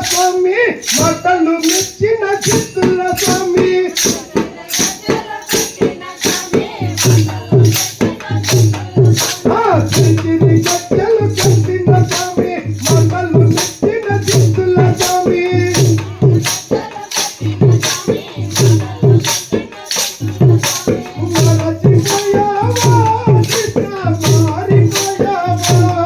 స్వామి మాటలు మెచ్చిన చిత్తుల స్వామి. ఆ చిరిచిరి కట్టిన స్వామి మాటలు మెచ్చిన చిత్తుల స్వామి. మరచిపోయావా చిత్ర మారిపోయావా.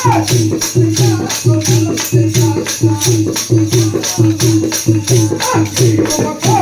I feel